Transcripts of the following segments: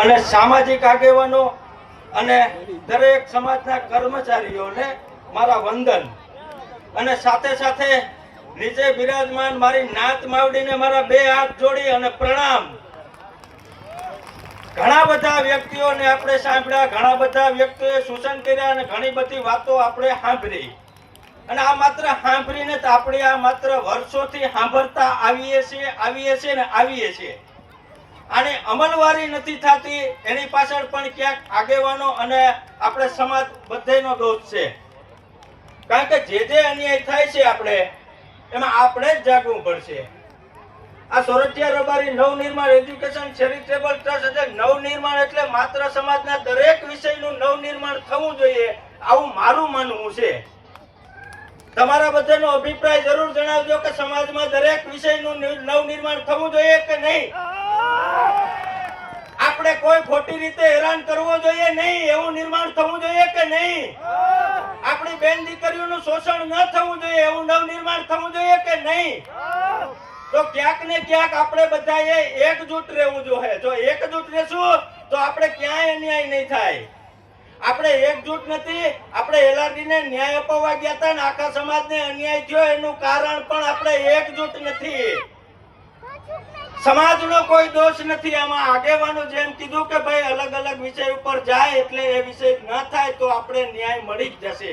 અને સામાજિક આગેવાનો અને દરેક સમાજના કર્મચારીઓને મારા વંદન. અને સાથે સાથે નીચે બિરાજમાન મારી નાત માવડીને મારા બે હાથ જોડી અને પ્રણામ. ઘણા બધા વ્યક્તિઓને આપણે સાંભળ્યા, ઘણા બધા વ્યક્તિઓએ સૂચન કર્યા અને ઘણી બધી વાતો આપણે સાંભળી. અને આ માત્ર સાંભળીને જ આપણે આ માત્ર વર્ષોથી સાંભળતા આવીએ છીએ આવીએ છીએ ને આવીએ છીએ. આને અમલવારી નથી થતી, એની પાછળ પણ ક્યાંક આગેવાનો અને આપણે સમાજ બધાયનો દોષ છે. કારણ કે જે જે અન્યાય થાય છે આપણે, એમાં આપણે જ જાગવું પડશે. આ સોરઠિયા રબારી નવનિર્માણ એજ્યુકેશન ચેરિટેબલ ટ્રસ્ટ એટલે નવનિર્માણ એટલે માત્ર સમાજના દરેક વિષયનું નવનિર્માણ થવું જોઈએ, આવું મારું માનવું છે. તમારા બધાનો અભિપ્રાય જરૂર જણાવજો કે સમાજમાં દરેક વિષયનું નવનિર્માણ થવું જોઈએ કે નહીં? આપણે કોઈ ખોટી રીતે હેરાન કરવો જોઈએ નહીં, એવું નિર્માણ થવું જોઈએ કે નહીં? આપણી બેન દીકરીઓનું શોષણ ન થવું જોઈએ, એવું નવનિર્માણ થવું જોઈએ કે નહીં? તો ક્યાંક ને ક્યાંક આપણે બધાએ એકજૂટ રહેવું જોઈએ. જો એકજૂટ રહેશું, તો આપણે ક્યાંય અન્યાય નહીં થાય. આપણે એકજૂટ નથી, આપણે LRD ને ન્યાય અપાવવા ગયા હતા ને આખા સમાજને અન્યાય થયો, એનું કારણ પણ આપણે એકજૂટ નથી. સમાજનો કોઈ દોષ નથી. આમાં આગેવાનો જેમ કીધું કે ભાઈ અલગ અલગ વિષય ઉપર જાય એટલે એ વિષય ન થાય તો આપણે ન્યાય મળી જ જશે.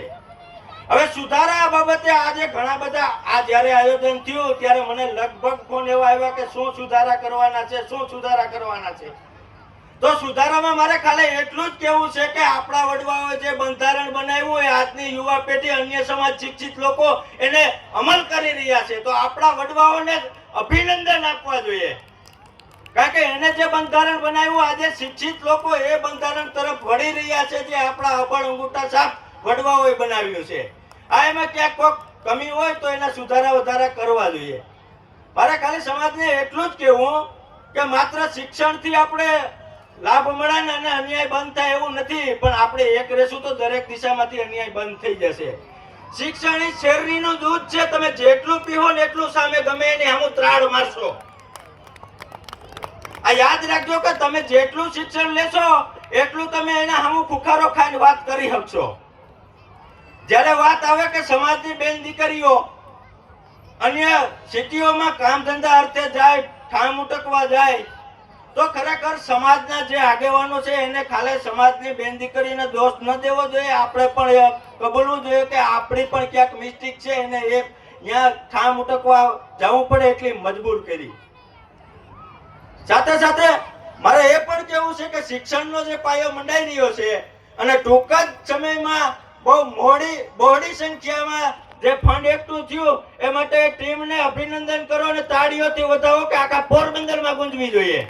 હવે સુધારા બાબતે આજે ઘણા બધા, આ જ્યારે આયોજન થયું ત્યારે મને લગભગ ફોન એવા આવ્યા કે શું સુધારા કરવાના છે, શું સુધારા કરવાના છે. તો સુધારામાં મારે ખાલી એટલું જ કહેવું છે કે આપણા વડવાઓએ જે બંધારણ બનાવ્યું હોય આજની યુવા પેઢી અન્ય સમાજ શિક્ષિત લોકો એને અમલ કરી રહ્યા છે. તો આપણા વડવાઓને અભિનંદન આપવા જોઈએ. કારણ કે એને જે બંધારણ બનાવ્યું, આજે શિક્ષિત લોકો એ બંધારણ તરફ વળી રહ્યા છે જે આપણા અભણ અંગૂઠા સાફ વડવાઓએ બનાવ્યું છે. આ એમાં ક્યાંક કોઈક કમી હોય તો એના સુધારા વધારા કરવા જોઈએ. મારે ખાલી સમાજને એટલું જ કહેવું કે માત્ર શિક્ષણથી આપણે લાભ મળે ને અને અન્યાય બંધ થાય એવું નથી, પણ આપણે એક રહેશું તો દરેક દિશામાંથી અન્યાય બંધ થઈ જશે. શિક્ષણ એ શેરણીનું દૂધ છે, તમે જેટલું પીવો ને એટલું સામે ગમે એની સામું ત્રાડ મારશો. આ યાદ રાખજો કે તમે જેટલું શિક્ષણ લેશો, એટલું તમે એના સામું ફુખારો ખાઈને વાત કરી શકશો જ્યારે વાત આવે કે સમાજની બેન દીકરીઓ, અન્ય સિટીઓમાં કામ ધંધા અર્થે જાય ઠામ ઉટકવા જાય તો ખરેખર સમાજના જે આગેવાનો છે, એને ખાલી સમાજની બેન દીકરીને દોષ ન દેવો જોઈએ. આપણે પણ કબૂલવું જોઈએ કે આપણી પણ ક્યાંક મિસ્ટેક છે, એને એ ત્યાં ઠામ ઉટકવા જવું પડે એટલી મજબૂર કરી. સાથે સાથે મારે એ પણ કેવું છે કે શિક્ષણનો જે પાયો મંડાઈ રહ્યો છે અને ટૂંક જ સમયમાં બહુ મોડી, બહોળી સંખ્યામાં જે ફંડ એકઠું થયું, એ માટે ટીમને અભિનંદન કરો અને તાળીઓથી વધાવો કે આખા પોરબંદરમાં ગુંજવી જોઈએ.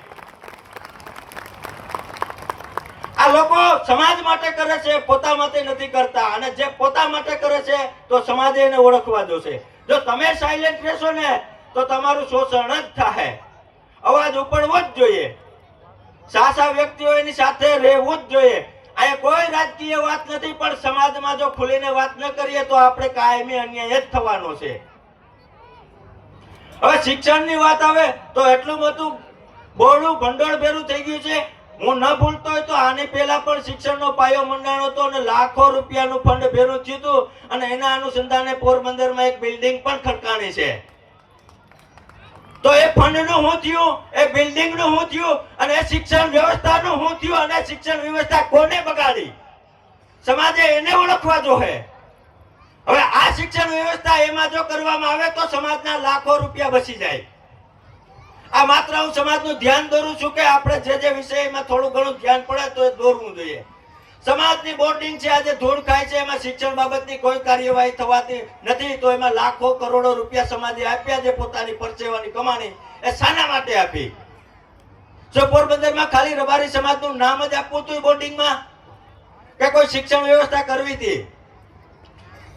આ લોકો સમાજ માટે કરે છે, પોતા માટે નથી કરતા. અને જે પોતા માટે કરે છે, તો સમાજે એને ઓળખવા જોશે. જો તમે સાયલેન્ટ રહેશો ને, તો તમારું શોષણ જ થાય. અવાજ ઉપડવો જ જોઈએ. સાસા વ્યક્તિઓ એની સાથે રહેવું જ જોઈએ. અહીંયા કોઈ રાજકીય વાત નથી, પણ સમાજમાં જો ખુલીને વાત ન કરીએ, તો આપણે કાયમી અન્યાય જ થવાનો છે. હવે શિક્ષણની વાત આવે, તો એટલું બધું બોરડું ભંડોળ ભેરું થઈ ગયું છે. હું ન ભૂલતો હોય તો આની પહેલા પણ શિક્ષણનો પાયો મંડાણો હતો અને લાખો રૂપિયાનું ફંડ ભેરું થયું હતું. અને એના અનુસંધાને પોરબંદરમાં એક બિલ્ડિંગ પણ ખડકાણી છે. તો એ ફંડનું શું થયું? એ બિલ્ડિંગનું શું થયું? અને એ શિક્ષણ વ્યવસ્થાનું શું થયું? અને શિક્ષણ વ્યવસ્થા કોને બગાડી? સમાજે એને ઓળખવા જોઈએ હવે આ શિક્ષણ વ્યવસ્થા એમાં જો કરવામાં આવે તો સમાજના લાખો રૂપિયા બચી જાય. આ માત્ર હું સમાજનું ધ્યાન દોરું છું કે આપણે જે જે વિષયમાં થોડું ઘણું ધ્યાન પડે તો એ દોરવું જોઈએ. સમાજની બોર્ડિંગ છે, આજે ધૂળ ખાય છે, એમાં શિક્ષણ બાબતની કોઈ કાર્યવાહી થવાતી નથી, તો એમાં લાખો કરોડો રૂપિયા સમાજે આપ્યા છે પોતાની પરસેવાની કમાણી. એ શાના માટે આપી. જો પોરબંદરમાં ખાલી રબારી સમાજનું નામ જ આપવું હતું બોર્ડિંગમાં કે કોઈ શિક્ષણ વ્યવસ્થા કરવી હતી?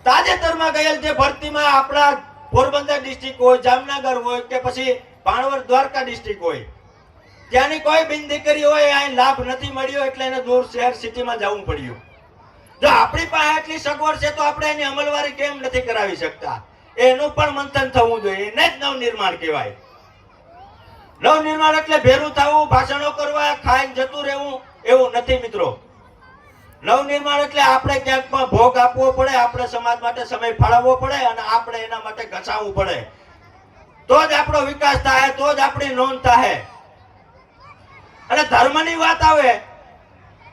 તાજેતરમાં ગયેલ જે ભરતીમાં આપણા પોરબંદર ડિસ્ટ્રિક્ટ હોય, જામનગર હોય, કે પછી ભાણવડ દ્વારકા ડિસ્ટ્રિક્ટ હોય. ત્યાંની કોઈ બિન દીકરી હોય અહીં લાભ નથી મળ્યો એટલે એને દૂર શહેર સિટીમાં જવું પડ્યું. જો આપણી પાસે આટલી સગવડ છે, તો આપણે એની અમલવારી કેમ નથી કરાવી શકતા? એનું પણ મંથન થવું જોઈએ. એને જ નવનિર્માણ કહેવાય. નવનિર્માણ એટલે ભેરું થવું, ભાષણો કરવા, ખાઈને જતું રહેવું, એવું નથી મિત્રો. નવનિર્માણ એટલે આપણે ક્યાંક ભોગ આપવો પડે, આપણે સમાજ માટે સમય ફાળવવો પડે અને આપણે એના માટે ઘસાવવું પડે. તો જ આપણો વિકાસ થાય, તો જ આપણી નોંધ થાય. અને ધર્મની વાત આવે,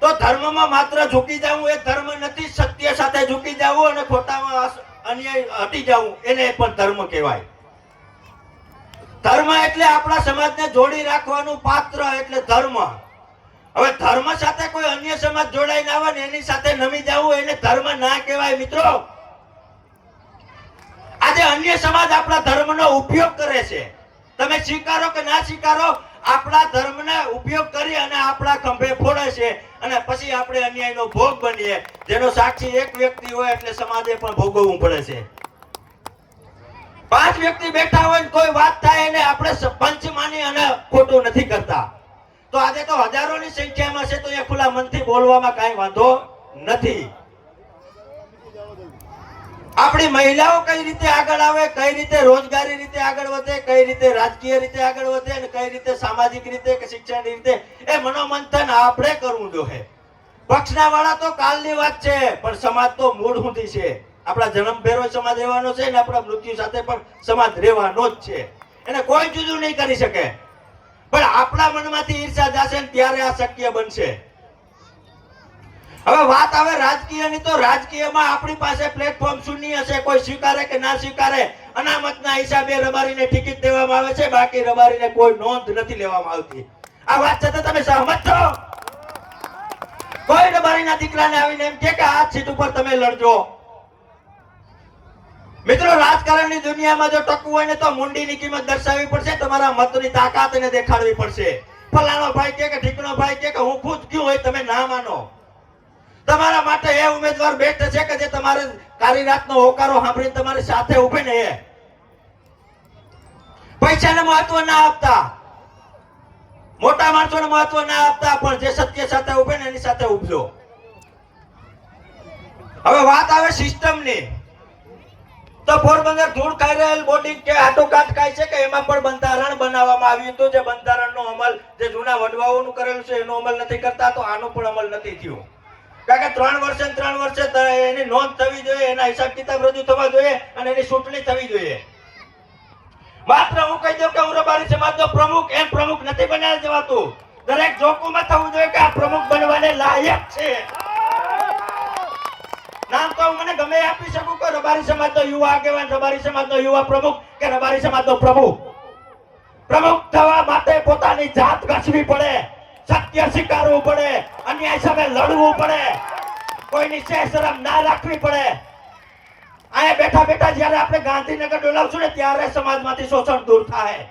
તો ધર્મમાં માત્ર ઝૂકી જવું એ ધર્મ નથી, સત્ય સાથે ઝૂકી જવું અને ખોટામાં અન્યાય હટી જવું, એને પણ ધર્મ કહેવાય. ધર્મ એટલે આપણા સમાજને જોડી રાખવાનું પાત્ર એટલે ધર્મ. હવે ધર્મ સાથે કોઈ અન્ય સમાજ જોડાઈને આવે ને એની સાથે નમી જવું, એને ધર્મ ના કહેવાય મિત્રો. આજે અન્ય સમાજ આપણા ધર્મનો ઉપયોગ કરે છે. તમે સ્વીકારો કે ના સ્વીકારો, આપણા ધર્મને ઉપયોગ કરી અને આપણા ખંભે ફોડે છે અને પછી આપણે અન્યાયનો ભોગ બનીએ. જેનો સાક્ષી એક વ્યક્તિ હોય એટલે સમાજે પણ ભોગવવું પડે છે. પાંચ વ્યક્તિ બેઠા હોય કોઈ વાત થાય એને આપણે પંચ માની અને ખોટું નથી કરતા. તો આજે તો હજારોની સંખ્યામાં છે તો એ ખુલ્લા મનથી બોલવામાં કાંઈ વાંધો નથી. આપણી મહિલાઓ કઈ રીતે આગળ આવે, કઈ રીતે રોજગારી રીતે આગળ વધે, કઈ રીતે રાજકીય રીતે આગળ વધે અને કઈ રીતે સામાજિક રીતે કે શિક્ષણ રીતે, એ મનોમંથન આપણે કરવું જોઈએ. પક્ષના વાળા તો કાલની વાત છે, પણ સમાજ તો મૂળ સુધી છે. આપણા જન્મ ફેરો સમાજ રહેવાનો છે ને આપણા મૃત્યુ સાથે પણ સમાજ રહેવાનો જ છે. એને કોઈ જુદું નહીં કરી શકે. પણ આપણા મનમાંથી ઈર્ષા જશે ત્યારે આ શક્ય બનશે. હવે વાત આવે રાજકીયની તો રાજકીયમાં આપણી પાસે પ્લેટફોર્મ શૂન્ય છે, કોઈ સ્વીકારે કે ના સ્વીકારે, અનામતના હિસાબે રબારીને ટિકિટ દેવામાં આવે છે, બાકી રબારીને કોઈ નોંધ નથી લેવામાં આવતી. આ વાત છતાં તમે સહમત છો? કોઈ રબારીના દીકરાને આવીને એમ કે આ સીટ ઉપર તમે લડજો. મિત્રો, રાજકારણની દુનિયામાં જો ટકવું હોય ને તો મુંડીની કિંમત દર્શાવવી પડશે, તમારા મતની તાકાત એને દેખાડવી પડશે. ફલાણો ભાઈ કે ઠીકણો ભાઈ કે હું ખુદ ગયું હોય, તમે ના માનો. તમારા માટે એ ઉમેદવાર બેસ્ટ છે કે જે તમારે કારી રાતનો હોકારો સાંભળીને તમારી સાથે ઉભે ને એ? પૈસાને મહત્વ ના આપતા. મોટા માણસોને મહત્વ ના આપતા, પણ જે સત્ય સાથે ઉભે ને એની સાથે ઉભજો હવે વાત આવે સિસ્ટમની. તો પોરબંદર ધૂળ ખાઈ રહેલ બોડી કે આટોકાટ ખાય છે કે એમાં પણ બંધારણ બનાવવામાં આવ્યું હતું? જે બંધારણનો અમલ, જે જૂના વડવાઓનું કરેલું છે, એનો અમલ નથી કરતા, તો આનો પણ અમલ નથી થયો. કે ત્રણ વર્ષે ત્રણ વર્ષે એની નોંધ થવી જોઈએ, એના હિસાબ કિતાબ રજૂ થવા જોઈએ અને એની ચૂંટણી થવી જોઈએ. માત્ર હું કહી દઉં કે હું રબારી સમાજનો પ્રમુખ એમ પ્રમુખ નથી બનાવી જવાતું. દરેક જોકોમાં થવું જોઈએ કે આ પ્રમુખ બનવાને લાયક છે. નામ તો મને ગમે આપી શકું કે રબારી સમાજનો યુવા આગેવાન, રબારી સમાજનો યુવા પ્રમુખ કે રબારી સમાજનો પ્રમુખ. પ્રમુખ થવા માટે પોતાની જાત ઘસવી પડે. સત્ય સ્વીકારવું પડે, અન્યાય સામે લડવું પડે. કોઈની શરમ ના રાખવી પડે. અહીંયા બેઠા બેઠા જ્યારે આપણે ગાંધીનગર ડોલાવશું ને ત્યારે સમાજમાંથી શોષણ દૂર થાય.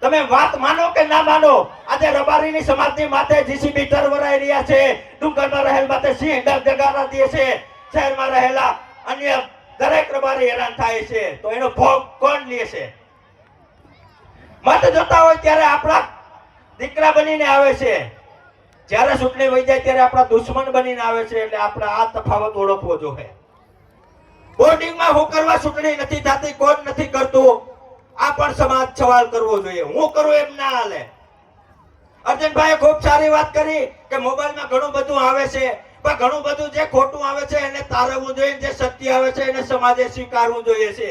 તમે વાત માનો કે ના માનો? આજે રબારીની સમાજની માથે જીસીબી ટરવરાઈ રહ્યા છે. ડુંગરમાં રહેલ માથે સિંહ જગારા દે છે. શહેરમાં રહેલા અન્ય દરેક રબારી હેરાન થાય છે. તો એનો ભોગ કોણ લે છે? મત જોતા હોય ત્યારે આપણા દીકરા બનીને આવે છે. જ્યારે ચૂંટણી વહી જાય ત્યારે આપણા દુશ્મન બનીને આવે છે એટલે આપણે આ તફાવત ઓળખવો જોઈએ. બોર્ડિંગમાં હું કરવા ચૂંટણી નથી થતી, કોણ નથી કરતું, આ પણ સમાજ સવાલ કરવો જોઈએ. હું કરું એમ ના હાલે. અર્જુનભાઈએ ખૂબ સારી વાત કરી કે મોબાઈલમાં ઘણું બધું આવે છે, પણ ઘણું બધું જે ખોટું આવે છે એને તારવવું જોઈએ, જે સત્ય આવે છે એને સમાજે સ્વીકારવું જોઈએ છે.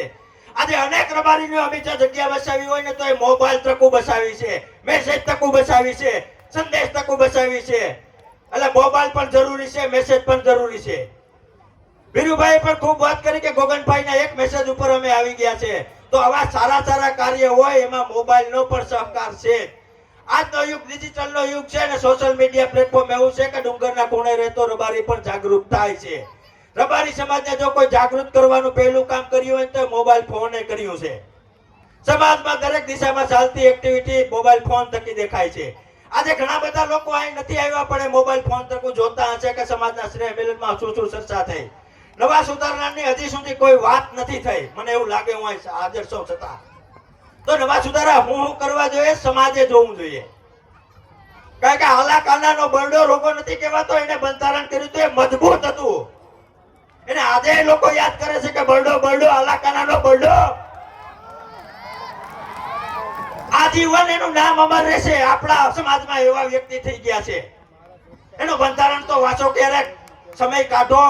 આજે અનેક રબારીની અમીચા જગ્યા બસાવી હોય ને તો એ મોબાઈલ તકુ બસાવી છે મેસેજ તકુ બસાવી છે, સંદેશ તકુ બસાવી છે. એટલે મોબાઈલ પણ જરૂરી છે મેસેજ પણ જરૂરી છે. વીરુભાઈ પણ ખૂબ વાત કરી કે ગોગનભાઈના એક મેસેજ ઉપર અમે આવી ગયા છે. તો આવા સારા સારા કાર્ય હોય એમાં મોબાઈલનો પણ સહકાર છે. આજનો યુગ ડિજિટલનો યુગ છે અને સોશિયલ મીડિયા પ્લેટફોર્મ એવું છે કે ડુંગરના કોણે રહેતો રબારી પણ જાગૃત થાય છે. રબારી સમાજને જો કોઈ જાગૃત કરવાનું પહેલું કામ કર્યું હોય તો મોબાઈલ ફોને કર્યું છે. સમાજમાં દરેક દિશામાં ચાલતી એક્ટિવિટી મોબાઈલ ફોન થકી દેખાય છે. આજે ઘણા બધા લોકો અહીં નથી આવ્યા, પણ મોબાઈલ ફોન તરફ જોતા હશે કે સમાજના શ્રેય મિલનમાં શું શું ચર્ચા થઈ. નવા સુધારણાની હજી સુધી કોઈ વાત નથી થઈ. મને એવું લાગે હું અહીં હાજર છું છતાં. તો નવા સુધારા હું હું કરવા જોઈએ, સમાજે જોવું જોઈએ. કારણ કે હાલાકાનાનો બરડો રોગો નથી કહેવાતો, એને બંધારણ કર્યું તો એ આજે લોકો યાદ કરે છે કે બરડો બરડો અલાકાના નો બરડો. આજીવન એનું નામ અમર રહેશે. આપણા સમાજમાં એવા વ્યક્તિ થઈ ગયા છે. એનું બંધારણ તો વાંચો ક્યારેક. સમય કાઢો.